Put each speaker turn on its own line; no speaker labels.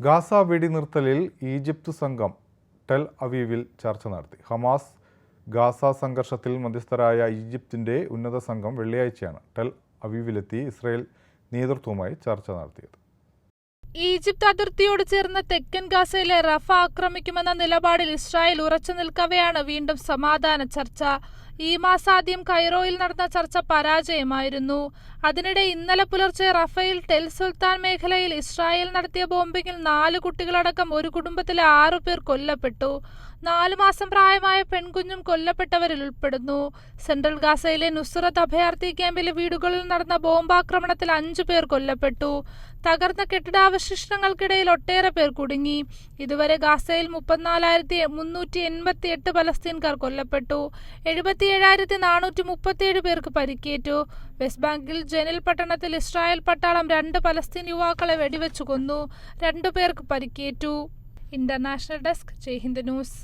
Gaza വെടിനിർത്തലിൽ Egypt സംഘം ടെൽ അവീവിൽ ചർച്ച നടത്തി. ഹമാസ് ഗാസ സംഘർഷത്തിൽ മധ്യസ്ഥരായ ഈജിപ്തിന്റെ ഉന്നത സംഘം വെള്ളിയാഴ്ചയാണ് ടെൽ അവീവിലെത്തി ഇസ്രയേൽ നേതൃത്വവുമായി ചർച്ച നടത്തിയത്.
ഈജിപ്ത് അതിർത്തിയോട് ചേർന്ന തെക്കൻ ഗാസയിലെ റഫ ആക്രമിക്കുമെന്ന നിലപാടിൽ ഇസ്രായേൽ ഉറച്ചു നിൽക്കവെയാണ് വീണ്ടും സമാധാന ചർച്ച. ഈ മാസാദ്യം കൈറോയിൽ നടന്ന ചർച്ച പരാജയമായിരുന്നു. അതിനിടെ ഇന്നലെ പുലർച്ചെ റഫേൽ ടെൽ സുൽത്താൻ മേഖലയിൽ ഇസ്രായേൽ നടത്തിയ ബോംബിങ്ങിൽ നാല് കുട്ടികളടക്കം ഒരു കുടുംബത്തിലെ ആറു പേർ കൊല്ലപ്പെട്ടു. നാലു മാസം പ്രായമായ പെൺകുഞ്ഞും കൊല്ലപ്പെട്ടവരിൽ ഉൾപ്പെടുന്നു. സെൻട്രൽ ഗാസയിലെ നുസ്രത്ത് അഭയാർത്ഥി ക്യാമ്പിലെ വീടുകളിൽ നടന്ന ബോംബാക്രമണത്തിൽ അഞ്ചു പേർ കൊല്ലപ്പെട്ടു. തകർന്ന കെട്ടിടാവശിഷ്ടങ്ങൾക്കിടയിൽ ഒട്ടേറെ പേർ കുടുങ്ങി. ഇതുവരെ ഗാസയിൽ മുപ്പത്തിനാലായിരത്തി മുന്നൂറ്റി എൺപത്തി എട്ട് പലസ്തീൻകാർ കൊല്ലപ്പെട്ടു. എഴുപത്തിയേഴായിരത്തി നാനൂറ്റി മുപ്പത്തിയേഴ് പേർക്ക് പരിക്കേറ്റു. വെസ്റ്റ് ബാങ്കിൽ ജനിൽ പട്ടണത്തിൽ ഇസ്രായേൽ പട്ടാളം രണ്ട് പലസ്തീൻ യുവാക്കളെ വെടിവെച്ചു കൊന്നു. രണ്ടു പേർക്ക് പരിക്കേറ്റു. International desk Jaihind news.